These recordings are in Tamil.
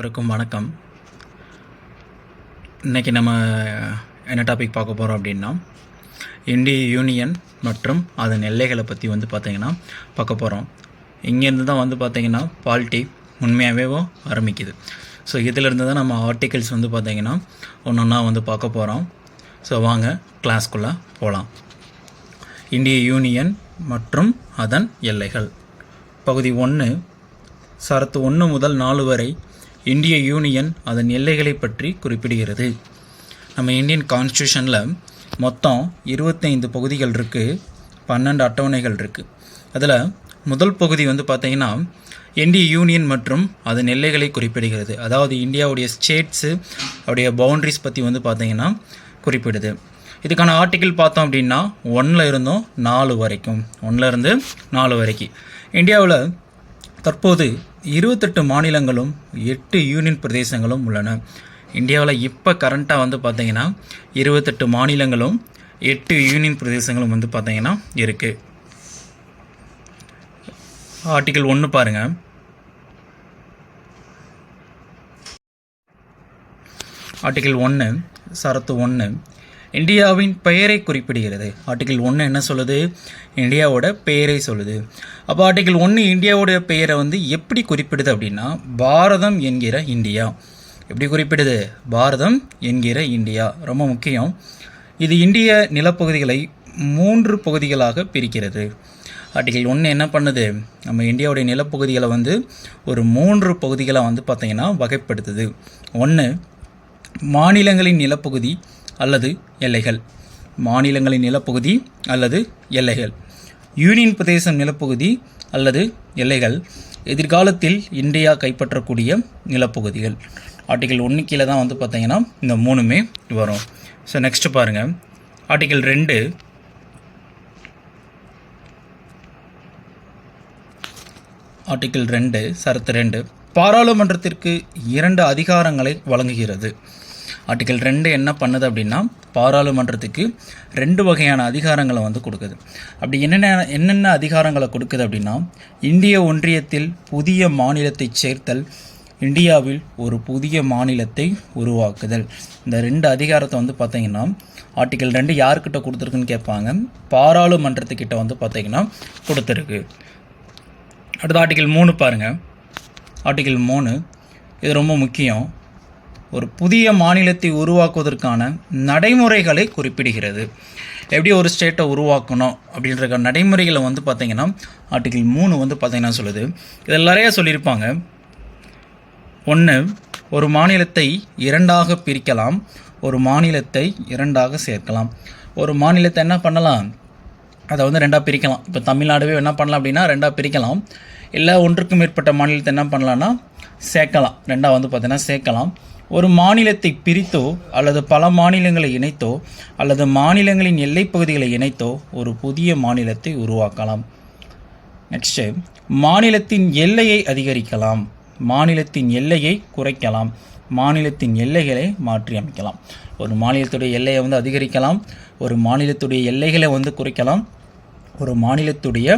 அனைவருக்கும் வணக்கம். இன்றைக்கி நம்ம என்ன டாபிக் பார்க்க போகிறோம் அப்படின்னா இந்திய யூனியன் மற்றும் அதன் எல்லைகளை பற்றி வந்து பார்த்திங்கன்னா பார்க்க போகிறோம் இங்கேருந்து தான் வந்து பார்த்திங்கன்னா பாலிட்டி உண்மையாகவே ஆரம்பிக்குது. ஸோ இதிலிருந்து தான் நம்ம ஆர்டிகல்ஸ் வந்து பார்த்திங்கன்னா ஒன்று ஒன்றா வந்து பார்க்க போகிறோம் ஸோ வாங்க கிளாஸ்க்குள்ளே போகலாம் இந்திய யூனியன் மற்றும் அதன் எல்லைகள். பகுதி ஒன்று சரத்து ஒன்று முதல் நாலு வரை இந்திய யூனியன் அதன் எல்லைகளை பற்றி குறிப்பிடுகிறது. நம்ம இந்தியன் கான்ஸ்டியூஷனில் மொத்தம் இருபத்தைந்து பகுதிகள் இருக்குது பன்னெண்டு அட்டவணைகள் இருக்குது அதில் முதல் பகுதி வந்து பார்த்திங்கன்னா இந்திய யூனியன் மற்றும் அதன் எல்லைகளை குறிப்பிடுகிறது. அதாவது இந்தியாவுடைய ஸ்டேட்ஸு அவருடைய பவுண்ட்ரிஸ் பற்றி வந்து பார்த்திங்கன்னா குறிப்பிடுது. இதுக்கான ஆர்டிக்கிள் பார்த்தோம் அப்படின்னா ஒன்றில் இருந்தும் நாலு வரைக்கும். ஒன்றில் இருந்து நாலு வரைக்கும். இந்தியாவில் தற்போது இருபத்தெட்டு மாநிலங்களும் எட்டு யூனியன் பிரதேசங்களும் உள்ளன. இந்தியாவில் இப்போ கரண்ட்டாக வந்து பார்த்திங்கன்னா இருபத்தெட்டு மாநிலங்களும் எட்டு யூனியன் பிரதேசங்களும் வந்து பார்த்திங்கன்னா இருக்குது ஆர்டிகிள் ஒன்று பாருங்கள் ஆர்டிகிள் ஒன்று சரத்து ஒன்று இந்தியாவின் பெயரை குறிப்பிடுகிறது. ஆர்டிகிள் ஒன்று என்ன சொல்லுது? இந்தியாவோட பெயரை சொல்லுது. அப்போ ஆர்டிகிள் ஒன்று இந்தியாவோட பெயரை வந்து எப்படி குறிப்பிடுது அப்படின்னா பாரதம் என்கிற இந்தியா. எப்படி குறிப்பிடுது? பாரதம் என்கிற இந்தியா. ரொம்ப முக்கியம். இது இந்திய நிலப்பகுதிகளை மூன்று பகுதிகளாக பிரிக்கிறது. ஆர்டிகிள் ஒன்று என்ன பண்ணுது? நம்ம இந்தியாவுடைய நிலப்பகுதிகளை வந்து ஒரு மூன்று பகுதிகளாக வந்து பார்த்திங்கன்னா வகைப்படுத்துது. ஒன்று மாநிலங்களின் நிலப்பகுதி அல்லது எல்லைகள். மாநிலங்களின் நிலப்பகுதி அல்லது எல்லைகள். யூனியன் பிரதேசம் நிலப்பகுதி அல்லது எல்லைகள். எதிர்காலத்தில் இந்தியா கைப்பற்றக்கூடிய நிலப்பகுதிகள். ஆர்டிகல் ஒன்று கீழே தான் வந்து பார்த்தீங்கன்னா இந்த மூணுமே வரும். ஸோ நெக்ஸ்ட்டு பாருங்கள் ஆர்டிகல் ரெண்டு. ஆர்டிகிள் ரெண்டு சரத்து ரெண்டு. பாராளுமன்றத்திற்கு இரண்டு அதிகாரங்களை வழங்குகிறது. ஆர்டிகிள் ரெண்டு என்ன பண்ணுது அப்படின்னா பாராளுமன்றத்துக்கு ரெண்டு வகையான அதிகாரங்களை வந்து கொடுக்குது. அப்படி என்னென்ன என்னென்ன அதிகாரங்களை கொடுக்குது அப்படின்னா இந்திய ஒன்றியத்தில் புதிய மாநிலத்தை சேர்த்தல் இந்தியாவில் ஒரு புதிய மாநிலத்தை உருவாக்குதல். இந்த ரெண்டு அதிகாரத்தை வந்து பார்த்திங்கன்னா ஆர்டிகிள் ரெண்டு யாருக்கிட்ட கொடுத்துருக்குன்னு கேட்பாங்க. பாராளுமன்றத்துக்கிட்ட வந்து பார்த்தீங்கன்னா கொடுத்துருக்கு. அடுத்த ஆர்டிகிள் மூணு பாருங்கள் ஆர்டிகிள் மூணு இது ரொம்ப முக்கியம். ஒரு புதிய மாநிலத்தை உருவாக்குவதற்கான நடைமுறைகளை குறிப்பிடுகிறது. எப்படி ஒரு ஸ்டேட்டை உருவாக்கணும் அப்படின்ற நடைமுறைகளை வந்து பார்த்திங்கன்னா ஆர்டிகிள் மூணு வந்து பார்த்திங்கன்னா சொல்லுது. இதில் நிறையா சொல்லியிருப்பாங்க. ஒன்று ஒரு மாநிலத்தை இரண்டாக பிரிக்கலாம். ஒரு மாநிலத்தை இரண்டாக சேர்க்கலாம். ஒரு மாநிலத்தை என்ன பண்ணலாம்? அதை வந்து ரெண்டாக பிரிக்கலாம். இப்போ தமிழ்நாடுவே என்ன பண்ணலாம் அப்படின்னா ரெண்டாக பிரிக்கலாம். இல்லை ஒன்றுக்கும் மேற்பட்ட மாநிலத்தை என்ன பண்ணலான்னா சேர்க்கலாம். ரெண்டாக வந்து பார்த்திங்கன்னா சேர்க்கலாம். ஒரு மாநிலத்தை பிரித்தோ அல்லது பல மாநிலங்களை இணைத்தோ அல்லது மாநிலங்களின் எல்லைப்பகுதிகளை இணைத்தோ ஒரு புதிய மாநிலத்தை உருவாக்கலாம். நெக்ஸ்ட்டு மாநிலத்தின் எல்லையை அதிகரிக்கலாம். மாநிலத்தின் எல்லையை குறைக்கலாம். மாநிலத்தின் எல்லைகளை மாற்றி அமைக்கலாம் ஒரு மாநிலத்துடைய எல்லையை வந்து அதிகரிக்கலாம். ஒரு மாநிலத்துடைய எல்லைகளை வந்து குறைக்கலாம். ஒரு மாநிலத்துடைய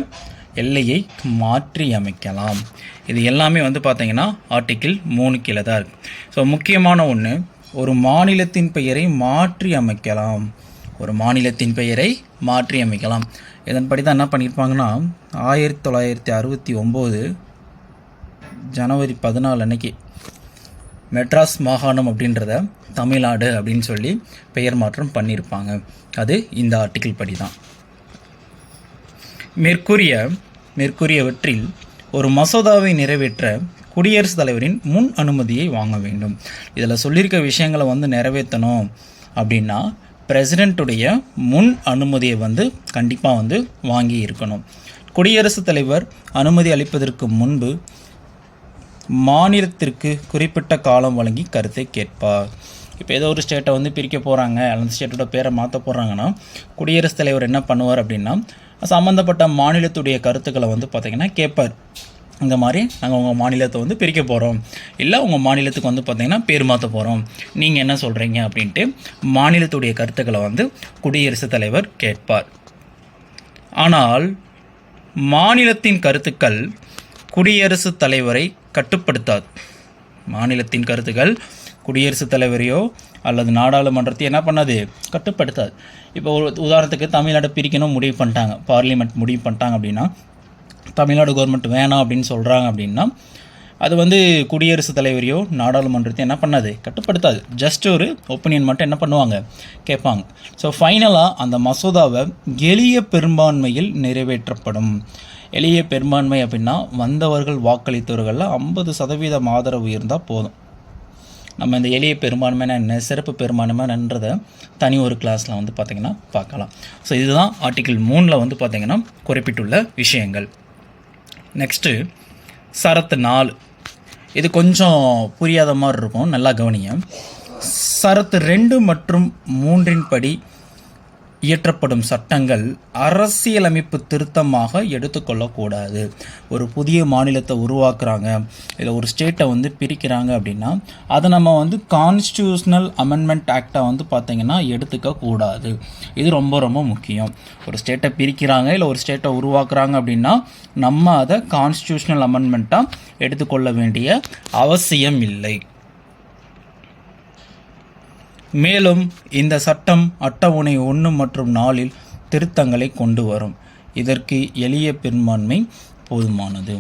எல்லையை மாற்றி அமைக்கலாம் இது எல்லாமே வந்து பார்த்திங்கன்னா ஆர்டிக்கிள் மூணு கீழே தான் இருக்குது ஸோ முக்கியமான ஒன்று ஒரு மாநிலத்தின் பெயரை மாற்றி அமைக்கலாம் ஒரு மாநிலத்தின் பெயரை மாற்றி அமைக்கலாம் இதன்படி தான் என்ன பண்ணியிருப்பாங்கன்னா ஆயிரத்தி தொள்ளாயிரத்தி அறுபத்தி ஒம்பது ஜனவரி பதினாலு அன்னைக்கு மெட்ராஸ் மாகாணம் அப்படின்றத தமிழ்நாடு அப்படின்னு சொல்லி பெயர் மாற்றம் பண்ணியிருப்பாங்க அது இந்த ஆர்டிக்கிள் படி தான். மேற்கூறிய மேற்கூறியவற்றில் ஒரு மசோதாவை நிறைவேற்ற குடியரசுத் தலைவரின் முன் அனுமதியை வாங்க வேண்டும். இதில் சொல்லியிருக்க விஷயங்களை வந்து நிறைவேற்றணும் அப்படின்னா பிரசிடெண்ட்டுடைய முன் அனுமதியை வந்து கண்டிப்பாக வந்து வாங்கி இருக்கணும். குடியரசுத் தலைவர் அனுமதி அளிப்பதற்கு முன்பு மாநிலத்திற்கு குறிப்பிட்ட காலம் வழங்கி கருத்தை கேட்பார். இப்போ ஏதோ ஒரு ஸ்டேட்டை வந்து பிரிக்க போகிறாங்க அந்த ஸ்டேட்டோட பேரை மாற்ற போகிறாங்கன்னா குடியரசுத் தலைவர் என்ன பண்ணுவார் அப்படின்னா சம்மந்தப்பட்ட மாநிலத்துடைய கருத்துக்களை வந்து பார்த்திங்கன்னா கேட்பார். இந்த மாதிரி நாங்கள் உங்கள் மாநிலத்தை வந்து பிரிக்க போகிறோம் இல்லை உங்கள் மாநிலத்துக்கு வந்து பார்த்திங்கன்னா பேர் மாற்ற போகிறோம் நீங்கள் என்ன சொல்கிறீங்க அப்படின்ட்டு மாநிலத்துடைய கருத்துக்களை வந்து குடியரசுத் தலைவர் கேட்பார். ஆனால் மாநிலத்தின் கருத்துக்கள் குடியரசுத் தலைவரை கட்டுப்படுத்தாது. மாநிலத்தின் கருத்துக்கள் குடியரசுத் தலைவரையோ அல்லது நாடாளுமன்றத்தையோ என்ன பண்ணாது? கட்டுப்படுத்தாது. இப்போ ஒரு உதாரணத்துக்கு தமிழ்நாடு பிரிக்கணும் முடிவு பண்ணிட்டாங்க. பார்லிமெண்ட் முடிவு பண்ணிட்டாங்க அப்படின்னா தமிழ்நாடு கவர்மெண்ட் வேணாம் அப்படின்னு சொல்கிறாங்க அப்படின்னா அது வந்து குடியரசுத் தலைவரையோ நாடாளுமன்றத்தையும் என்ன பண்ணாது? கட்டுப்படுத்தாது. ஜஸ்ட் ஒரு ஒப்பீனியன் மட்டும் என்ன பண்ணுவாங்க? கேட்பாங்க. ஸோ ஃபைனலாக அந்த மசோதாவை எளிய பெரும்பான்மையில் நிறைவேற்றப்படும். எளிய பெரும்பான்மை அப்படின்னா வந்தவர்கள் வாக்களித்தவர்களில் ஐம்பது சதவீதம் ஆதரவு இருந்தால் போதும். நம்ம இந்த எளிய பெரும்பான்மை என்ன சிறப்பு பெரும்பான்மைன்றதை தனி ஒரு கிளாஸில் வந்து பார்த்திங்கன்னா பார்க்கலாம் ஸோ இதுதான் ஆர்டிகிள் மூணில் வந்து பார்த்திங்கன்னா குறிப்பிட்டுள்ள விஷயங்கள். நெக்ஸ்ட்டு சரத்து நாலு. இது கொஞ்சம் புரியாத மாதிரி இருக்கும் நல்லா கவனியம் சரத்து ரெண்டு மற்றும் மூன்றின் படி இயற்றப்படும் சட்டங்கள் அரசியலமைப்பு திருத்தமாக எடுத்துக்கொள்ளக்கூடாது. ஒரு புதிய மாநிலத்தை உருவாக்குறாங்க இல்லை ஒரு ஸ்டேட்டை வந்து பிரிக்கிறாங்க அப்படின்னா அதை நம்ம வந்து கான்ஸ்டியூஷனல் அமெண்ட்மெண்ட் ஆக்டை வந்து பார்த்திங்கன்னா எடுத்துக்க கூடாது. இது ரொம்ப ரொம்ப முக்கியம். ஒரு ஸ்டேட்டை பிரிக்கிறாங்க இல்லை ஒரு ஸ்டேட்டை உருவாக்குறாங்க அப்படின்னா நம்ம அதை கான்ஸ்டியூஷனல் அமெண்ட்மெண்ட்டாக எடுத்துக்கொள்ள வேண்டிய அவசியம் இல்லை. மேலும் இந்த சட்டம் அட்டவணை ஒன்று மற்றும் நாலில் திருத்தங்களை கொண்டு வரும். இதற்கு எளிய பெரும்பான்மை போதுமானது.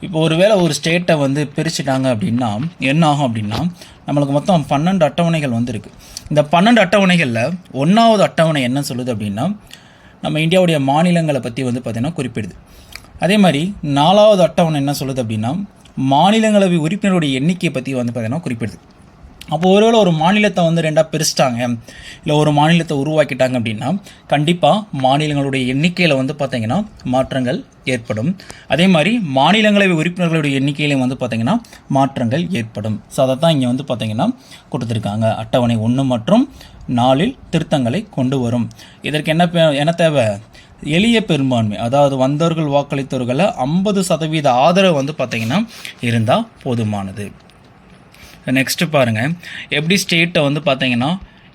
இப்போ ஒருவேளை ஒரு ஸ்டேட்டை வந்து பிரிச்சுட்டாங்க அப்படின்னா என்ன ஆகும் அப்படின்னா நம்மளுக்கு மொத்தம் பன்னெண்டு அட்டவணைகள் வந்திருக்கு. இந்த பன்னெண்டு அட்டவணைகளில் ஒன்றாவது அட்டவணை என்ன சொல்லுது அப்படின்னா நம்ம இந்தியாவுடைய மாநிலங்களை பற்றி வந்து பார்த்திங்கன்னா குறிப்பிடுது. அதே மாதிரி நாலாவது அட்டவணை என்ன சொல்லுது அப்படின்னா மாநிலங்களவை உறுப்பினருடைய எண்ணிக்கையை பற்றி வந்து பார்த்திங்கன்னா குறிப்பிடுது. அப்போ ஒருவேளை ஒரு மாநிலத்தை வந்து ரெண்டாக பிரிச்சிட்டாங்க இல்லை ஒரு மாநிலத்தை உருவாக்கிட்டாங்க அப்படின்னா கண்டிப்பாக மாநிலங்களுடைய எண்ணிக்கையில் வந்து பார்த்திங்கன்னா மாற்றங்கள் ஏற்படும். அதே மாதிரி மாநிலங்களவை உறுப்பினர்களுடைய எண்ணிக்கையிலையும் வந்து பார்த்திங்கன்னா மாற்றங்கள் ஏற்படும். ஸோ அதை தான் இங்கே வந்து பார்த்திங்கன்னா கொடுத்துருக்காங்க. அட்டவணை ஒன்று மற்றும் நாளில் திருத்தங்களை கொண்டு வரும். இதற்கு என்ன என்ன தேவை? எளிய பெரும்பான்மை அதாவது வந்தவர்கள் வாக்களித்தவர்களை ஐம்பது சதவீத ஆதரவு வந்து பார்த்திங்கன்னா இருந்தால் போதுமானது. நெக்ஸ்ட்டு பாருங்கள் எப்படி ஸ்டேட்டை வந்து பார்த்தீங்கன்னா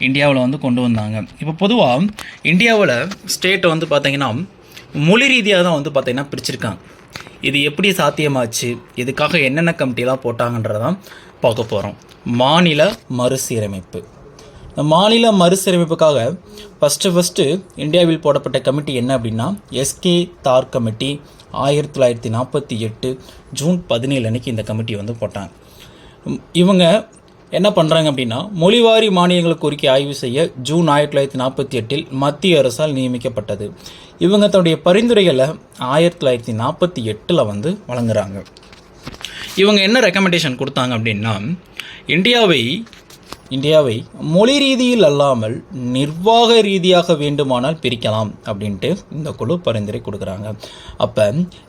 இந்தியாவில் வந்து கொண்டு வந்தாங்க. இப்போ பொதுவாக இந்தியாவில் ஸ்டேட்டை வந்து பார்த்தீங்கன்னா மொழி ரீதியாக தான் வந்து பார்த்திங்கன்னா பிரிச்சிருக்காங்க. இது எப்படி சாத்தியமாச்சு? இதுக்காக என்னென்ன கமிட்டிலாம் போட்டாங்கன்றதான் பார்க்க போகிறோம் மாநில மறுசீரமைப்பு. இந்த மாநில மறுசீரமைப்புக்காக ஃபஸ்ட்டு ஃபஸ்ட்டு இந்தியாவில் போடப்பட்ட கமிட்டி என்ன அப்படின்னா எஸ்கே தார் கமிட்டி ஆயிரத்தி தொள்ளாயிரத்தி நாற்பத்தி எட்டு ஜூன் பதினேழு அன்றைக்கி இந்த கமிட்டி வந்து போட்டாங்க. இவங்க என்ன பண்ணுறாங்க அப்படின்னா மொழிவாரி மானியங்களை கோரிக்கை ஆய்வு செய்ய ஜூன் ஆயிரத்தி தொள்ளாயிரத்தி நாற்பத்தி எட்டில் மத்திய அரசால் நியமிக்கப்பட்டது. இவங்க தன்னுடைய பரிந்துரைகளை ஆயிரத்தி தொள்ளாயிரத்தி நாற்பத்தி எட்டில் வந்து வழங்குறாங்க. இவங்க என்ன ரெக்கமெண்டேஷன் கொடுத்தாங்க அப்படின்னா இந்தியாவை இந்தியாவை மொழி ரீதியில் அல்லாமல் நிர்வாக ரீதியாக வேண்டுமானால் பிரிக்கலாம் அப்படின்ட்டு இந்த குழு பரிந்துரை கொடுக்குறாங்க. அப்போ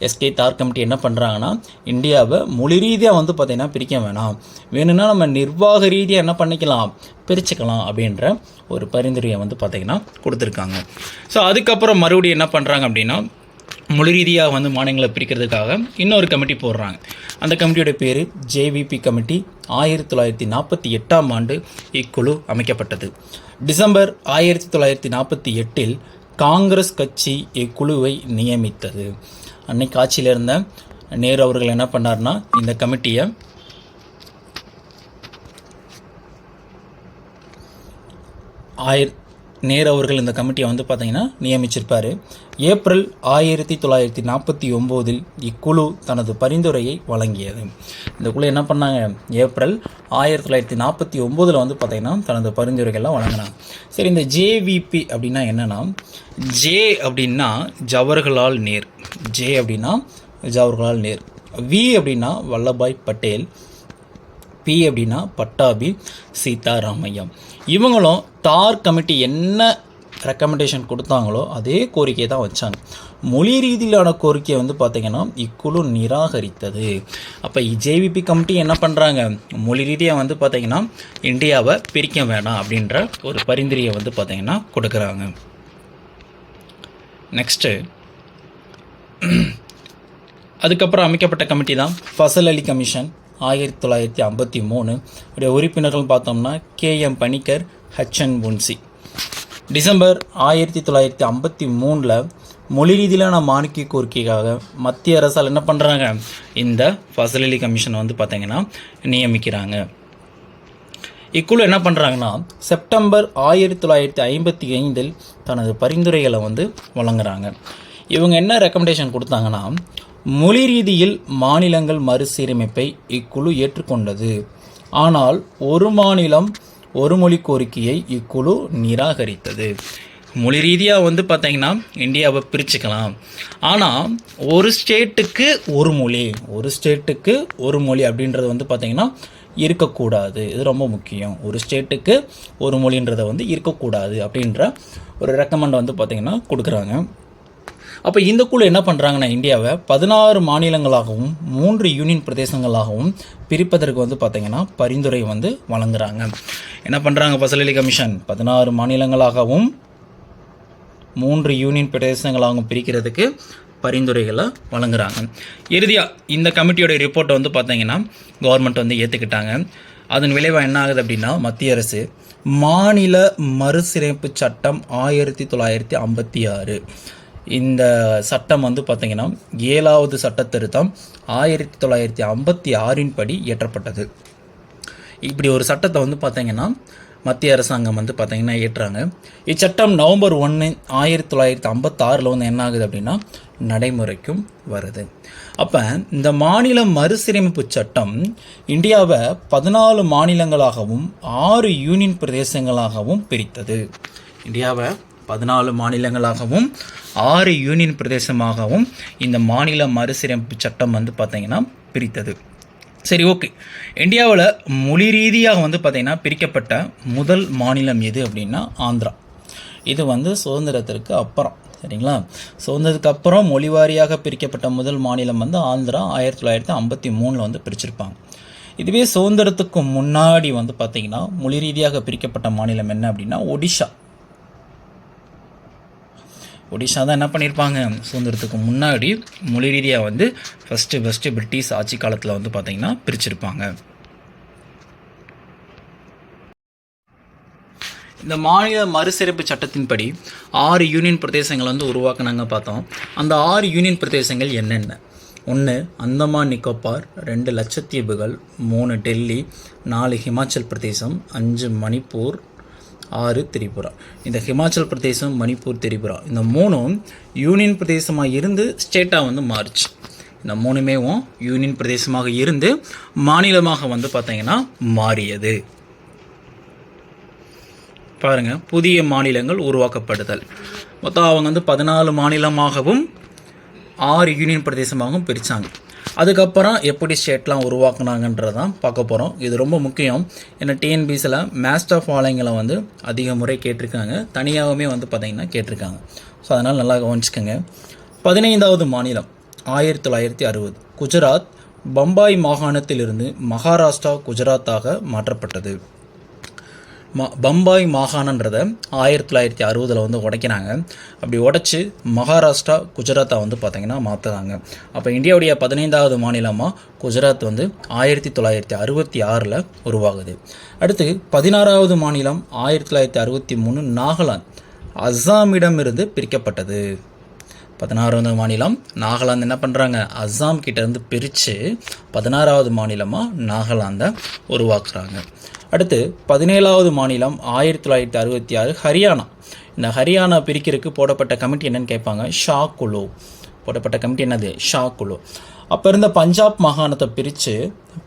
எஸ்கே தார் கமிட்டி என்ன பண்ணுறாங்கன்னா இந்தியாவை மொழி ரீதியாக வந்து பார்த்திங்கன்னா பிரிக்க வேணாம். வேணும்னா நம்ம நிர்வாக ரீதியாக என்ன பண்ணிக்கலாம் பிரிச்சுக்கலாம் அப்படின்ற ஒரு பரிந்துரையை வந்து பார்த்திங்கன்னா கொடுத்துருக்காங்க. ஸோ அதுக்கப்புறம் மறுபடியும் என்ன பண்ணுறாங்க அப்படின்னா மொழி ரீதியாக வந்து மாநிலங்களை பிரிக்கிறதுக்காக இன்னொரு கமிட்டி போடுறாங்க. அந்த கமிட்டியோட பேர் ஜேவிபி கமிட்டி ஆயிரத்தி தொள்ளாயிரத்தி நாற்பத்தி எட்டாம் ஆண்டு இக்குழு அமைக்கப்பட்டது. டிசம்பர் ஆயிரத்தி தொள்ளாயிரத்தி நாற்பத்தி எட்டில் காங்கிரஸ் கட்சி இக்குழுவை நியமித்தது. அன்னைக்கு ஆட்சியில் இருந்த நேரு அவர்கள் என்ன பண்ணார்னா இந்த கமிட்டியை ஆயிரத்தி நேரு அவர்கள் இந்த கமிட்டியை வந்து பார்த்தீங்கன்னா நியமிச்சிருப்பார். ஏப்ரல் ஆயிரத்தி தொள்ளாயிரத்தி நாற்பத்தி ஒம்போதில் இக்குழு தனது பரிந்துரையை வழங்கியது. இந்த குழு என்ன பண்ணாங்க? ஏப்ரல் ஆயிரத்தி தொள்ளாயிரத்தி நாற்பத்தி ஒம்போதில் வந்து பார்த்திங்கன்னா தனது பரிந்துரைகள்லாம் வழங்கினாங்க. சரி இந்த ஜேவிபி அப்படின்னா என்னென்னா ஜே அப்படின்னா ஜவஹர்லால் நேர். ஜே அப்படின்னா ஜவஹர்லால் நேர். வி அப்படின்னா வல்லபாய் பட்டேல். பி அப்படின்னா பட்டாபி சீதாராமையா. இவங்களும் தார் கமிட்டி என்ன ரெக்கமெண்டேஷன் கொடுத்தாங்களோ அதே கோரிக்கையை தான் வச்சாங்க. மொழி ரீதியிலான கோரிக்கையை வந்து பார்த்திங்கன்னா இக்குழு நிராகரித்தது. அப்போ ஜேவிபி கமிட்டி என்ன பண்ணுறாங்க மொழி ரீதியாக வந்து பார்த்திங்கன்னா இந்தியாவை பிரிக்க வேணாம் அப்படின்ற ஒரு பரிந்துரையை வந்து பார்த்திங்கன்னா கொடுக்குறாங்க. நெக்ஸ்ட்டு அதுக்கப்புறம் அமைக்கப்பட்ட கமிட்டி தான். ஃபசல் அலி கமிஷன் ஆயிரத்தி தொள்ளாயிரத்தி ஐம்பத்தி மூணு. உடைய உறுப்பினர்கள் பார்த்தோம்னா K M Panikkar H N Kunzru December ஆயிரத்தி தொள்ளாயிரத்தி ஐம்பத்தி மூணில் மொழி ரீதியிலான மாணிக்க கோரிக்கைக்காக மத்திய அரசால் என்ன பண்ணுறாங்க இந்த ஃபசலி கமிஷனை வந்து பார்த்தீங்கன்னா நியமிக்கிறாங்க. இக்குழு என்ன பண்ணுறாங்கன்னா செப்டம்பர் ஆயிரத்தி தொள்ளாயிரத்தி ஐம்பத்தி ஐந்தில் தனது பரிந்துரைகளை வந்து வழங்குறாங்க. இவங்க என்ன ரெக்கமெண்டேஷன் கொடுத்தாங்கன்னா மொழி ரீதியில் மாநிலங்கள் மறுசீரமைப்பை இக்குழு ஏற்றுக்கொண்டது. ஆனால் ஒரு மாநிலம் ஒரு மொழி கோரிக்கையை இக்குழு நிராகரித்தது. மொழி ரீதியாக வந்து பார்த்தீங்கன்னா இந்தியாவை பிரிச்சுக்கலாம். ஆனால் ஒரு ஸ்டேட்டுக்கு ஒரு மொழி ஒரு ஸ்டேட்டுக்கு ஒரு மொழி அப்படின்றது வந்து பார்த்தீங்கன்னா இருக்கக்கூடாது. இது ரொம்ப முக்கியம். ஒரு ஸ்டேட்டுக்கு ஒரு மொழின்றதை வந்து இருக்கக்கூடாது அப்படின்ற ஒரு ரெக்கமெண்ட் வந்து பார்த்திங்கன்னா கொடுக்குறாங்க. அப்போ இந்த குழு என்ன பண்ணுறாங்கன்னா இந்தியாவை பதினாறு மாநிலங்களாகவும் மூன்று யூனியன் பிரதேசங்களாகவும் பிரிப்பதற்கு வந்து பார்த்திங்கன்னா பரிந்துரை வந்து வழங்குறாங்க. என்ன பண்ணுறாங்க பசலி கமிஷன்? பதினாறு மாநிலங்களாகவும் மூன்று யூனியன் பிரதேசங்களாகவும் பிரிக்கிறதுக்கு பரிந்துரைகளை வழங்குறாங்க. இறுதியாக இந்த கமிட்டியோட ரிப்போர்ட்டை வந்து பார்த்தீங்கன்னா கவர்மெண்ட் வந்து ஏற்றுக்கிட்டாங்க அதன் விளைவாக என்ன ஆகுது அப்படின்னா மத்திய அரசு மாநில மறுசீரமைப்பு சட்டம் ஆயிரத்தி தொள்ளாயிரத்தி ஐம்பத்தி ஆறு. இந்த சட்டம் வந்து பார்த்திங்கன்னா ஏழாவது சட்ட திருத்தம் ஆயிரத்தி தொள்ளாயிரத்தி ஐம்பத்தி ஆறின் படி இயற்றப்பட்டது. இப்படி ஒரு சட்டத்தை வந்து பார்த்திங்கன்னா மத்திய அரசாங்கம் வந்து பார்த்திங்கன்னா ஏற்றுறாங்க இச்சட்டம் நவம்பர் ஒன்று ஆயிரத்தி தொள்ளாயிரத்தி ஐம்பத்தாறில் வந்து என்ன ஆகுது அப்படின்னா நடைமுறைக்கும் வருது. அப்போ இந்த மாநில மறுசீரமைப்பு சட்டம் இந்தியாவை பதினாலு மாநிலங்களாகவும் ஆறு யூனியன் பிரதேசங்களாகவும் பிரித்தது. இந்தியாவை பதினாலு மாநிலங்களாகவும் ஆறு யூனியன் பிரதேசமாகவும் இந்த மாநில மறுசீரமைப்பு சட்டம் வந்து பார்த்திங்கன்னா பிரித்தது. சரி ஓகே. இந்தியாவில் மொழி ரீதியாக வந்து பார்த்திங்கன்னா பிரிக்கப்பட்ட முதல் மாநிலம் எது அப்படின்னா ஆந்திரா. இது வந்து சுதந்திரத்திற்கு அப்புறம் சரிங்களா? சுதந்திரத்துக்கு அப்புறம் மொழி வாரியாக பிரிக்கப்பட்ட முதல் மாநிலம் வந்து ஆந்திரா ஆயிரத்தி தொள்ளாயிரத்தி ஐம்பத்தி மூணில் வந்து பிரிச்சிருப்பாங்க. இதுவே சுதந்திரத்துக்கு முன்னாடி வந்து பார்த்திங்கன்னா மொழி ரீதியாக பிரிக்கப்பட்ட மாநிலம் என்ன அப்படின்னா ஒடிஷா. ஒடிஷா தான் என்ன பண்ணியிருப்பாங்க சுதந்திரத்துக்கு முன்னாடி மொழி ரீதியாக வந்து ஃபஸ்ட்டு ஃபஸ்ட்டு பிரிட்டிஷ் ஆட்சி காலத்தில் வந்து பார்த்திங்கன்னா பிரிச்சிருப்பாங்க. இந்த மாநில மறுசிறப்பு சட்டத்தின்படி ஆறு யூனியன் பிரதேசங்கள் வந்து உருவாக்குனாங்க பார்த்தோம். அந்த ஆறு யூனியன் பிரதேசங்கள் என்னென்ன? ஒன்று அந்தமான் நிக்கோபார் ரெண்டு லட்சத்தீவுகள் மூணு டெல்லி நாலு ஹிமாச்சல் பிரதேசம் அஞ்சு மணிப்பூர் ஆறு திரிபுரா. இந்த ஹிமாச்சல் பிரதேசம் மணிப்பூர் திரிபுரா. இந்த மூணும் யூனியன் பிரதேசமாக இருந்து ஸ்டேட்டாக வந்து மாறுச்சு. இந்த மூணுமேவும் யூனியன் பிரதேசமாக இருந்து மாநிலமாக வந்து பார்த்தீங்கன்னா மாறியது. பாருங்க புதிய மாநிலங்கள் உருவாக்கப்படுதல். மொத்தம் அவங்க வந்து பதினாலு மாநிலமாகவும் ஆறு யூனியன் பிரதேசமாகவும் பிரித்தாங்க அதுக்கப்புறம் எப்படி ஸ்டேட்லாம் உருவாக்குனாங்கன்றதான் பார்க்க போகிறோம் இது ரொம்ப முக்கியம். ஏன்னா டிஎன்பிசியில் மேஸ்டர் ஃபாலோயிங்களை வந்து அதிக முறை கேட்டிருக்காங்க. தனியாகவுமே வந்து பார்த்திங்கன்னா கேட்டிருக்காங்க. ஸோ அதனால் நல்லா கவனிச்சுக்கோங்க. பதினைந்தாவது மாநிலம் ஆயிரத்தி தொள்ளாயிரத்தி அறுபது. குஜராத் பம்பாய் மாகாணத்திலிருந்து மகாராஷ்டிரா குஜராத்தாக மாற்றப்பட்டது. மா பம்பாய் மாகாணன்றதை ஆயிரத்தி தொள்ளாயிரத்தி அறுபதில் வந்து உடைக்கிறாங்க அப்படி உடைச்சி மகாராஷ்டிரா குஜராத்தை வந்து பார்த்திங்கன்னா மாற்றுறாங்க அப்போ இந்தியாவுடைய பதினைந்தாவது மாநிலமாக குஜராத் வந்து ஆயிரத்தி தொள்ளாயிரத்தி அறுபத்தி ஆறில் உருவாகுது. அடுத்து பதினாறாவது மாநிலம் ஆயிரத்தி தொள்ளாயிரத்தி அறுபத்தி மூணு நாகாலாந்து. அஸ்ஸாமிடமிருந்து பிரிக்கப்பட்டது. பதினாறாவது மாநிலம் நாகாலாந்து என்ன பண்ணுறாங்க அஸ்ஸாம் கிட்டேருந்து பிரித்து பதினாறாவது மாநிலமாக நாகாலாந்தை உருவாக்குறாங்க. அடுத்து பதினேழாவது மாநிலம் ஆயிரத்தி தொள்ளாயிரத்தி அறுபத்தி ஆறு ஹரியானா. இந்த ஹரியானா பிரிக்கிறதுக்கு போடப்பட்ட கமிட்டி என்னன்னு கேட்பாங்க. ஷா குழு போடப்பட்ட கமிட்டி என்னது? ஷா குழு அப்போ இருந்த பஞ்சாப் மாகாணத்தை பிரித்து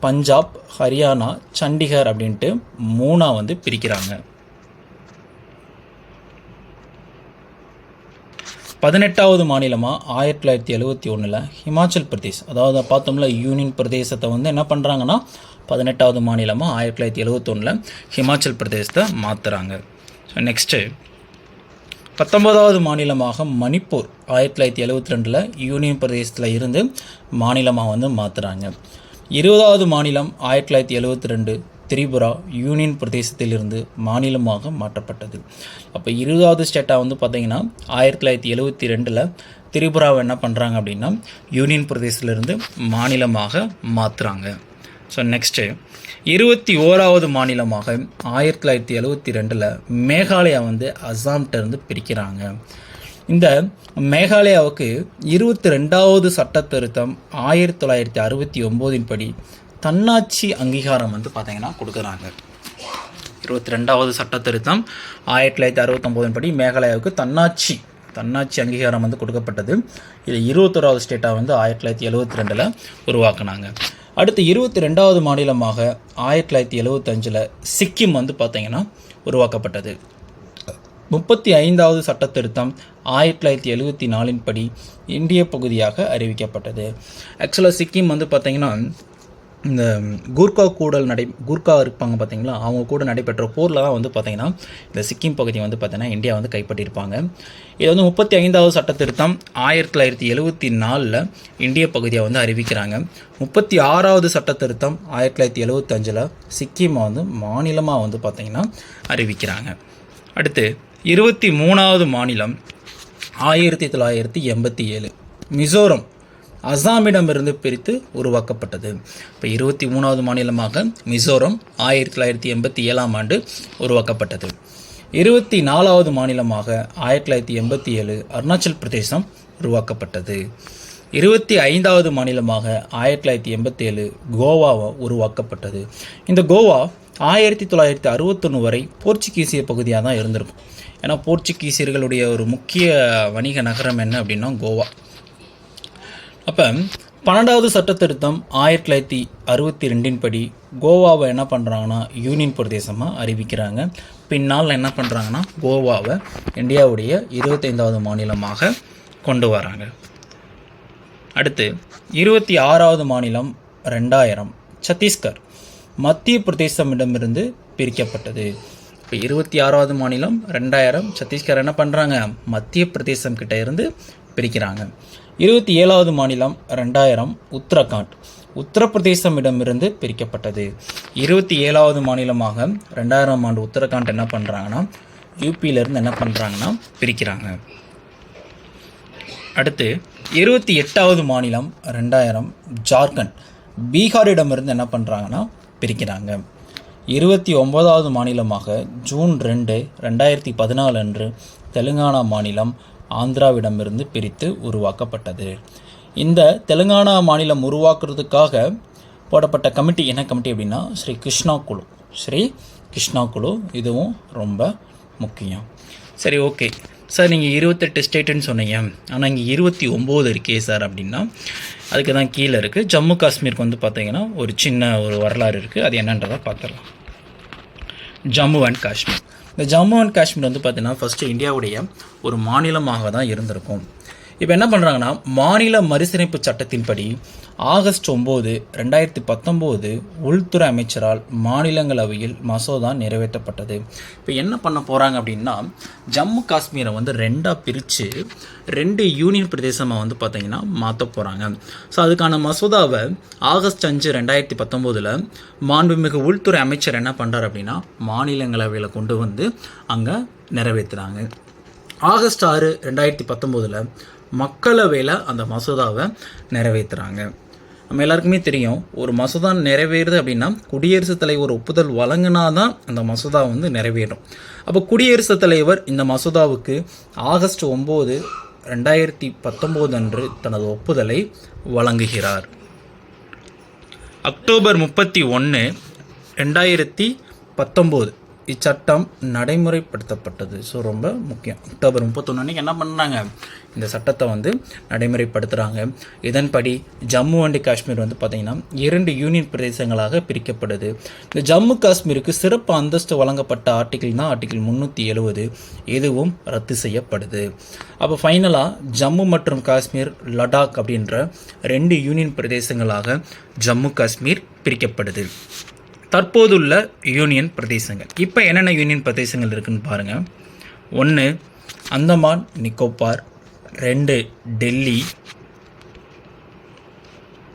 பஞ்சாப் ஹரியானா சண்டிகர் அப்படின்ட்டு மூணாக வந்து பிரிக்கிறாங்க. பதினெட்டாவது மாநிலமாக ஆயிரத்தி தொள்ளாயிரத்தி எழுபத்தி ஒன்றில் ஹிமாச்சல் பிரதேஷ். அதாவது பார்த்தோம்ல யூனியன் பிரதேசத்தை வந்து என்ன பண்ணுறாங்கன்னா பதினெட்டாவது மாநிலமாக ஆயிரத்தி தொள்ளாயிரத்தி எழுபத்தொன்னில் ஹிமாச்சல் பிரதேசத்தை மாற்றுறாங்க ஸோ நெக்ஸ்ட்டு பத்தொன்பதாவது மாநிலமாக மணிப்பூர் ஆயிரத்தி தொள்ளாயிரத்தி எழுபத்தி ரெண்டில் யூனியன் பிரதேசத்தில் இருந்து மாநிலமாக வந்து மாற்றுறாங்க இருபதாவது மாநிலம் ஆயிரத்தி தொள்ளாயிரத்தி எழுபத்தி ரெண்டு திரிபுரா யூனியன் பிரதேசத்திலிருந்து மாநிலமாக மாற்றப்பட்டது. அப்போ இருபதாவது ஸ்டேட்டாக வந்து பார்த்திங்கன்னா ஆயிரத்தி தொள்ளாயிரத்தி எழுபத்தி ரெண்டில் திரிபுராவை என்ன பண்ணுறாங்க அப்படின்னா யூனியன் பிரதேசத்திலிருந்து மாநிலமாக மாற்றுறாங்க ஸோ நெக்ஸ்ட்டு இருபத்தி ஓராவது மாநிலமாக ஆயிரத்தி தொள்ளாயிரத்தி எழுபத்தி ரெண்டில் மேகாலயா வந்து அஸ்ஸாம்கிட்ட இருந்து பிரிக்கிறாங்க. இந்த மேகாலயாவுக்கு இருபத்தி ரெண்டாவது சட்ட திருத்தம் ஆயிரத்தி தொள்ளாயிரத்தி அறுபத்தி ஒம்போதின் படி தன்னாட்சி அங்கீகாரம் வந்து பார்த்திங்கன்னா கொடுக்குறாங்க. இருபத்தி ரெண்டாவது சட்ட திருத்தம் ஆயிரத்தி தொள்ளாயிரத்தி அறுபத்தொம்போதின் படி மேகாலயாவுக்கு தன்னாட்சி தன்னாட்சி அங்கீகாரம் வந்து கொடுக்கப்பட்டது. இது இருபத்தோராவது ஸ்டேட்டாக வந்து ஆயிரத்தி தொள்ளாயிரத்தி எழுபத்தி ரெண்டில் உருவாக்குனாங்க. அடுத்து இருபத்தி ரெண்டாவது மாநிலமாக ஆயிரத்தி தொள்ளாயிரத்தி எழுபத்தஞ்சில் சிக்கிம் வந்து பார்த்திங்கன்னா உருவாக்கப்பட்டது. முப்பத்தி ஐந்தாவது சட்ட திருத்தம் ஆயிரத்தி தொள்ளாயிரத்தி எழுபத்தி நாலின் படி இந்திய பகுதியாக அறிவிக்கப்பட்டது. ஆக்சுவலாக சிக்கிம் வந்து பார்த்திங்கன்னா இந்த கூர்கா கூடல் நடை கூர்கா இருப்பாங்க பார்த்தீங்களா அவங்க கூட நடைபெற்ற போரில் தான் வந்து பார்த்தீங்கன்னா இந்த சிக்கிம் பகுதி வந்து பார்த்தீங்கன்னா இந்தியா வந்து கைப்பற்றியிருப்பாங்க. இது வந்து முப்பத்தி ஐந்தாவது சட்ட திருத்தம் ஆயிரத்தி தொள்ளாயிரத்தி எழுபத்தி நாலில் இந்திய பகுதியை வந்து அறிவிக்கிறாங்க. முப்பத்தி ஆறாவது சட்ட திருத்தம் ஆயிரத்தி தொள்ளாயிரத்தி எழுபத்தஞ்சில் சிக்கிமை வந்து மாநிலமாக வந்து பார்த்தீங்கன்னா அறிவிக்கிறாங்க. அடுத்து இருபத்தி மூணாவது மாநிலம் ஆயிரத்தி தொள்ளாயிரத்தி எண்பத்தி ஏழு. மிசோரம். அசாமிடமிருந்து பிரித்து உருவாக்கப்பட்டது. இப்போ இருபத்தி மூணாவது மாநிலமாக மிசோரம் ஆயிரத்தி தொள்ளாயிரத்தி எண்பத்தி ஏழாம் ஆண்டு உருவாக்கப்பட்டது. இருபத்தி நாலாவது மாநிலமாக ஆயிரத்தி தொள்ளாயிரத்தி எண்பத்தி ஏழு அருணாச்சல் பிரதேசம் உருவாக்கப்பட்டது. இருபத்தி ஐந்தாவது மாநிலமாக ஆயிரத்தி தொள்ளாயிரத்தி எண்பத்தி ஏழு கோவா உருவாக்கப்பட்டது. இந்த கோவா ஆயிரத்தி தொள்ளாயிரத்தி அறுபத்தொன்று வரை போர்ச்சுகீசிய பகுதியாக தான் இருந்திருக்கும். ஏன்னா போர்ச்சுகீசியர்களுடைய ஒரு முக்கிய வணிக நகரம் என்ன அப்படின்னா கோவா. அப்போ பன்னெண்டாவது சட்ட திருத்தம் ஆயிரத்தி தொள்ளாயிரத்தி அறுபத்தி ரெண்டின் படி கோவாவை என்ன பண்ணுறாங்கன்னா யூனியன் பிரதேசமாக அறிவிக்கிறாங்க. பின்னால் என்ன பண்ணுறாங்கன்னா கோவாவை இந்தியாவுடைய இருபத்தைந்தாவது மாநிலமாக கொண்டு வராங்க. அடுத்து இருபத்தி ஆறாவது மாநிலம் ரெண்டாயிரம் சத்தீஸ்கர். மத்திய பிரதேசமிடமிருந்து பிரிக்கப்பட்டது. இப்போ இருபத்தி ஆறாவது மாநிலம் ரெண்டாயிரம் சத்தீஸ்கர் என்ன பண்ணுறாங்க மத்திய பிரதேசம் கிட்ட இருந்து பிரிக்கிறாங்க. இருபத்தி ஏழாவது மாநிலம் ரெண்டாயிரம் உத்தரகாண்ட். உத்தரப்பிரதேசமிடமிருந்து பிரிக்கப்பட்டது. இருபத்தி ஏழாவது மாநிலமாக ரெண்டாயிரம் ஆண்டு உத்தரகாண்ட் என்ன பண்ணுறாங்கன்னா யூபியிலேருந்து என்ன பண்ணுறாங்கன்னா பிரிக்கிறாங்க. அடுத்து இருபத்தி எட்டாவது மாநிலம் ரெண்டாயிரம் ஜார்க்கண்ட். பீகாரிடமிருந்து என்ன பண்ணுறாங்கன்னா பிரிக்கிறாங்க. இருபத்தி ஒன்பதாவது மாநிலமாக ஜூன் ரெண்டு ரெண்டாயிரத்தி பதினாலு அன்று தெலுங்கானா மாநிலம் ஆந்திராவிடமிருந்து பிரித்து உருவாக்கப்பட்டது. இந்த தெலுங்கானா மாநிலம் உருவாக்குறதுக்காக போடப்பட்ட கமிட்டி என்ன கமிட்டி அப்படின்னா ஸ்ரீ கிருஷ்ணா குழு. ஸ்ரீ கிருஷ்ணா குழு இதுவும் ரொம்ப முக்கியம். சரி ஓகே. சார் நீங்கள் இருபத்தெட்டு ஸ்டேட்டுன்னு சொன்னீங்க. ஆனால் இங்கே இருபத்தி ஒம்பது இருக்கே சார் அப்படின்னா அதுக்கு தான் கீழே இருக்குது ஜம்மு காஷ்மீருக்கு வந்து பார்த்தீங்கன்னா ஒரு சின்ன ஒரு வரலாறு இருக்குது அது என்னன்றதை பார்த்துடலாம் ஜம்மு அண்ட் காஷ்மீர். இந்த ஜம்மு அண்ட் காஷ்மீர் வந்து பார்த்தீங்கன்னா ஃபஸ்ட்டு இந்தியாவுடைய ஒரு மாநிலமாக தான் இருந்திருக்கும். இப்போ என்ன பண்ணுறாங்கன்னா மாநில மறுசீரமைப்பு சட்டத்தின்படி ஆகஸ்ட் ஒம்பது ரெண்டாயிரத்தி பத்தொம்போது உள்துறை அமைச்சரால் மாநிலங்களவையில் மசோதா நிறைவேற்றப்பட்டது. இப்போ என்ன பண்ண போகிறாங்க அப்படின்னா ஜம்மு காஷ்மீரை வந்து ரெண்டாக பிரித்து ரெண்டு யூனியன் பிரதேசமாக வந்து பார்த்திங்கன்னா மாற்ற போகிறாங்க ஸோ அதுக்கான மசோதாவை ஆகஸ்ட் அஞ்சு ரெண்டாயிரத்தி பத்தொம்போதில் மாண்புமிகு உள்துறை அமைச்சர் என்ன பண்ணுறார் அப்படின்னா மாநிலங்களவையில் கொண்டு வந்து அங்கே நிறைவேற்றுறாங்க ஆகஸ்ட் ஆறு ரெண்டாயிரத்தி பத்தொம்போதில் மக்களவையில் அந்த மசோதாவை நிறைவேற்றுறாங்க நம்ம எல்லாருக்குமே தெரியும் ஒரு மசோதா நிறைவேறுது அப்படின்னா குடியரசுத் தலைவர் ஒப்புதல் வழங்கினா தான் அந்த மசோதா வந்து நிறைவேறும். அப்போ குடியரசுத் தலைவர் இந்த மசோதாவுக்கு ஆகஸ்ட் ஒம்பது ரெண்டாயிரத்தி பத்தொம்போது அன்று தனது ஒப்புதலை வழங்குகிறார். அக்டோபர் முப்பத்தி ஒன்று ரெண்டாயிரத்தி பத்தொம்போது. இச்சட்டம் நடைமுறைப்படுத்தப்பட்டது. ஸோ ரொம்ப முக்கியம். அக்டோபர் முப்பத்தொன்று அன்றைக்கி என்ன பண்ணாங்க? இந்த சட்டத்தை வந்து நடைமுறைப்படுத்துகிறாங்க இதன்படி ஜம்மு அண்ட் காஷ்மீர் வந்து பார்த்திங்கன்னா இரண்டு யூனியன் பிரதேசங்களாக பிரிக்கப்படுது இந்த ஜம்மு காஷ்மீருக்கு சிறப்பு அந்தஸ்து வழங்கப்பட்ட ஆர்டிகிள் தான் ஆர்டிகிள் முந்நூற்றி எழுபது இதுவும் ரத்து செய்யப்படுது. அப்போ ஃபைனலாக ஜம்மு மற்றும் காஷ்மீர் லடாக் அப்படின்ற ரெண்டு யூனியன் பிரதேசங்களாக ஜம்மு காஷ்மீர் பிரிக்கப்படுது தற்போதுள்ள யூனியன் பிரதேசங்கள். இப்போ என்னென்ன யூனியன் பிரதேசங்கள் இருக்குதுன்னு பாருங்கள் ஒன்று அந்தமான் நிக்கோபார் ரெண்டு டெல்லி.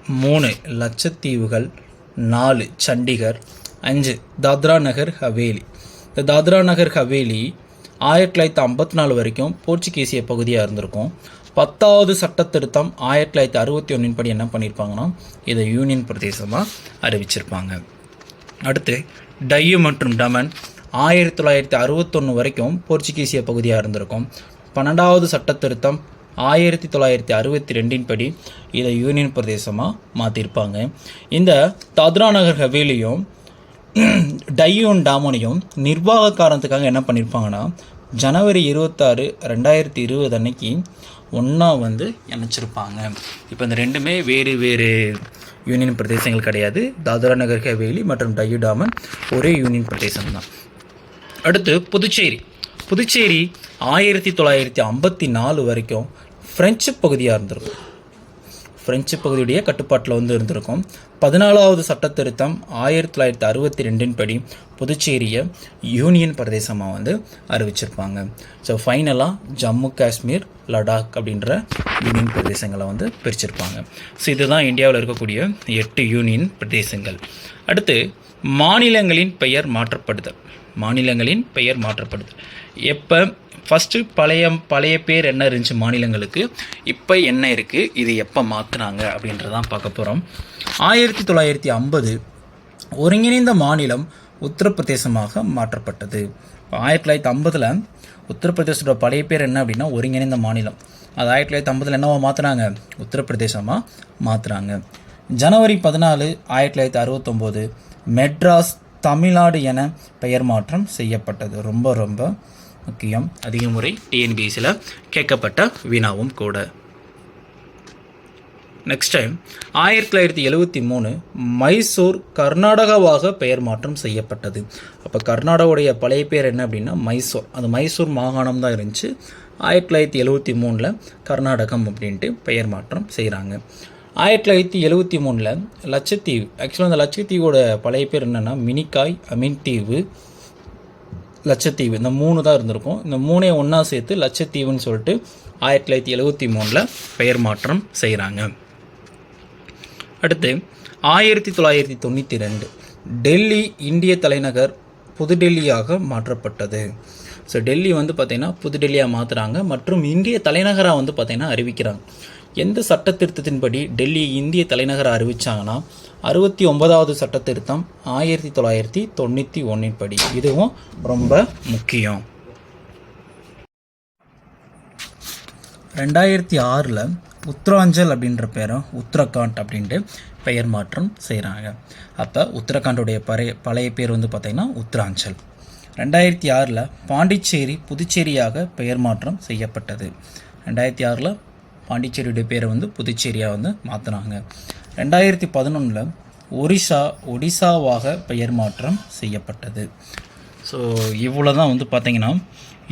மூணு லட்சத்தீவுகள். நாலு சண்டிகர். அஞ்சு தாத்ரா நகர் ஹவேலி. இந்த தாத்ரா நகர் ஹவேலி ஆயிரத்தி தொள்ளாயிரத்தி ஐம்பத்தி நாலு வரைக்கும் போர்ச்சுகீசிய பகுதியாக இருந்திருக்கும். பத்தாவது சட்ட திருத்தம் ஆயிரத்தி தொள்ளாயிரத்தி அறுபத்தி ஒன்றின் படி என்ன பண்ணியிருப்பாங்கன்னா இதை யூனியன் பிரதேசமாக அறிவிச்சிருப்பாங்க. அடுத்து டையு மற்றும் டமன் ஆயிரத்தி தொள்ளாயிரத்தி அறுபத்தொன்று வரைக்கும் போர்ச்சுகீசிய பகுதியாக இருந்திருக்கும். பன்னெண்டாவது சட்ட திருத்தம் ஆயிரத்தி தொள்ளாயிரத்தி அறுபத்தி ரெண்டின் படி இதை யூனியன் பிரதேசமாக மாற்றிருப்பாங்க இந்த தத்ரா நகர் ஹவேலியும் டையூன் டாமனையும் நிர்வாக காரணத்துக்காக என்ன பண்ணியிருப்பாங்கன்னா ஜனவரி இருபத்தாறு ரெண்டாயிரத்தி இருபது அன்னைக்கு ஒன்றா வந்து இணைச்சிருப்பாங்க. இப்போ இந்த ரெண்டுமே வேறு வேறு யூனியன் பிரதேசங்கள் கிடையாது. தாதுரா நகர் ஹவேலி மற்றும் டையூ டாமன் ஒரே யூனியன் பிரதேசம் தான் அடுத்து புதுச்சேரி. புதுச்சேரி ஆயிரத்தி தொள்ளாயிரத்தி ஐம்பத்தி நாலு வரைக்கும் ஃப்ரெஞ்சு பகுதியாக இருந்திருக்கும். ஃப்ரெஞ்சு பகுதியுடைய கட்டுப்பாட்டில் வந்து இருந்திருக்கும். பதினாலாவது சட்ட திருத்தம் ஆயிரத்தி தொள்ளாயிரத்தி அறுபத்தி ரெண்டின் படி புதுச்சேரியை யூனியன் பிரதேசமாக வந்து அறிவிச்சிருப்பாங்க. ஸோ ஃபைனலாக ஜம்மு காஷ்மீர் லடாக் அப்படின்ற யூனியன் பிரதேசங்களை வந்து பிரிச்சிருப்பாங்க. ஸோ இதுதான் இந்தியாவில் இருக்கக்கூடிய எட்டு யூனியன் பிரதேசங்கள். அடுத்து மாநிலங்களின் பெயர் மாற்றப்படுதல். மாநிலங்களின் பெயர் மாற்றப்படுதல். எப்போ ஃபஸ்ட்டு பழைய பழைய பேர் என்ன இருந்துச்சு மாநிலங்களுக்கு? இப்போ என்ன இருக்குது இது எப்போ மாற்றினாங்க அப்படின்றதான் பார்க்க போகிறோம் ஆயிரத்தி தொள்ளாயிரத்தி ஐம்பது ஒருங்கிணைந்த மாநிலம் உத்தரப்பிரதேசமாக மாற்றப்பட்டது. இப்போ ஆயிரத்தி தொள்ளாயிரத்தி ஐம்பதில் உத்தரப்பிரதேசத்தோட பழைய பேர் என்ன அப்படின்னா ஒருங்கிணைந்த மாநிலம். அது ஆயிரத்தி தொள்ளாயிரத்தி ஐம்பதில் என்னவா மாற்றினாங்க உத்தரப்பிரதேசமாக மாற்றுறாங்க ஜனவரி பதினாலு ஆயிரத்தி தொள்ளாயிரத்தி அறுபத்தொம்போது மெட்ராஸ் தமிழ்நாடு என பெயர் மாற்றம் செய்யப்பட்டது. ரொம்ப ரொம்ப முக்கியம். அதிக முறை டிஎன்பிஎஸ்சியில் கேட்கப்பட்ட வினாவும் கூட. நெக்ஸ்ட் டைம் ஆயிரத்தி தொள்ளாயிரத்தி எழுவத்தி மூணு மைசூர் கர்நாடகாவாக பெயர் மாற்றம் செய்யப்பட்டது. அப்போ கர்நாடகாவுடைய பழைய பேர் என்ன அப்படின்னா மைசூர். அது மைசூர் மாகாணம் தான் இருந்துச்சு. ஆயிரத்தி தொள்ளாயிரத்தி எழுவத்தி மூணில் கர்நாடகம் அப்படின்ட்டு பெயர் மாற்றம் செய்கிறாங்க ஆயிரத்தி தொள்ளாயிரத்தி எழுவத்தி மூணில் லட்சத்தீவு. ஆக்சுவலாக அந்த லட்சத்தீவோட பழைய பேர் என்னென்னா மினிக்காய் அமீன் தீவு லட்சத்தீவு. இந்த மூணு தான் இருந்திருக்கும். இந்த மூணே ஒன்றா சேர்த்து லட்சத்தீவுன்னு சொல்லிட்டு ஆயிரத்தி தொள்ளாயிரத்தி எழுபத்தி மூணில் பெயர் மாற்றம் செய்கிறாங்க அடுத்து ஆயிரத்தி தொள்ளாயிரத்தி தொண்ணூற்றி ரெண்டு. டெல்லி இந்திய தலைநகர் புதுடெல்லியாக மாற்றப்பட்டது. ஸோ டெல்லி வந்து பார்த்திங்கன்னா புதுடெல்லியாக மாற்றுறாங்க மற்றும் இந்திய தலைநகராக வந்து பார்த்திங்கன்னா அறிவிக்கிறாங்க. எந்த சட்ட திருத்தத்தின்படி டெல்லி இந்திய தலைநகர் அறிவிச்சாங்கன்னா அறுபத்தி ஒன்பதாவது சட்ட திருத்தம் ஆயிரத்தி தொள்ளாயிரத்தி தொண்ணூற்றி ஒன்றின் படி. இதுவும் ரொம்ப முக்கியம். ரெண்டாயிரத்தி ஆறில் உத்தராஞ்சல் அப்படின்ற பேரும் உத்தரகாண்ட் அப்படின்ட்டு பெயர் மாற்றம் செய்கிறாங்க அப்போ உத்தரகாண்டுடைய பழைய பழைய பேர் வந்து பார்த்திங்கன்னா உத்தராஞ்சல். ரெண்டாயிரத்தி ஆறில் பாண்டிச்சேரி புதுச்சேரியாக பெயர் மாற்றம் செய்யப்பட்டது. ரெண்டாயிரத்தி ஆறில் பாண்டிச்சேரியுடைய பேரை வந்து புதுச்சேரியாக வந்து மாற்றினாங்க ரெண்டாயிரத்தி பதினொன்றில் ஒரிசா ஒடிசாவாக பெயர் மாற்றம் செய்யப்பட்டது. ஸோ இவ்வளோ தான் வந்து பார்த்திங்கன்னா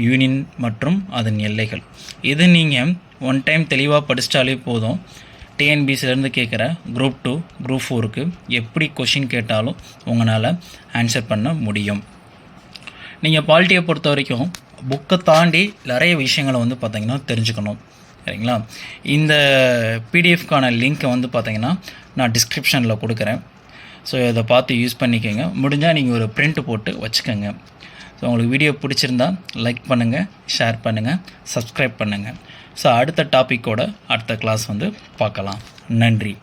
யூனியன் மற்றும் அதன் எல்லைகள். இது நீங்கள் ஒன் டைம் தெளிவாக படிச்சிட்டாலே போதும். டிஎன்பிசிலேருந்து கேட்குற குரூப் டூ குரூப் ஃபோருக்கு எப்படி கொஷின் கேட்டாலும் உங்களால் ஆன்சர் பண்ண முடியும். நீங்கள் பாலிட்டியை பொறுத்த வரைக்கும் புக்கை தாண்டி நிறைய விஷயங்களை வந்து பார்த்தீங்கன்னா தெரிஞ்சுக்கணும். சரிங்களா? இந்த பிடிஎஃப்கான லிங்க்கை வந்து பார்த்தீங்கன்னா நான் டிஸ்கிரிப்ஷனில் கொடுக்குறேன். ஸோ இதை பார்த்து யூஸ் பண்ணிக்கோங்க. முடிஞ்சால் நீங்கள் ஒரு பிரிண்ட் போட்டு வச்சுக்கோங்க. ஸோ உங்களுக்கு வீடியோ பிடிச்சிருந்தா லைக் பண்ணுங்கள் ஷேர் பண்ணுங்கள் சப்ஸ்கிரைப் பண்ணுங்கள் ஸோ அடுத்த டாப்பிக்கோட அடுத்த கிளாஸ் வந்து பார்க்கலாம். நன்றி.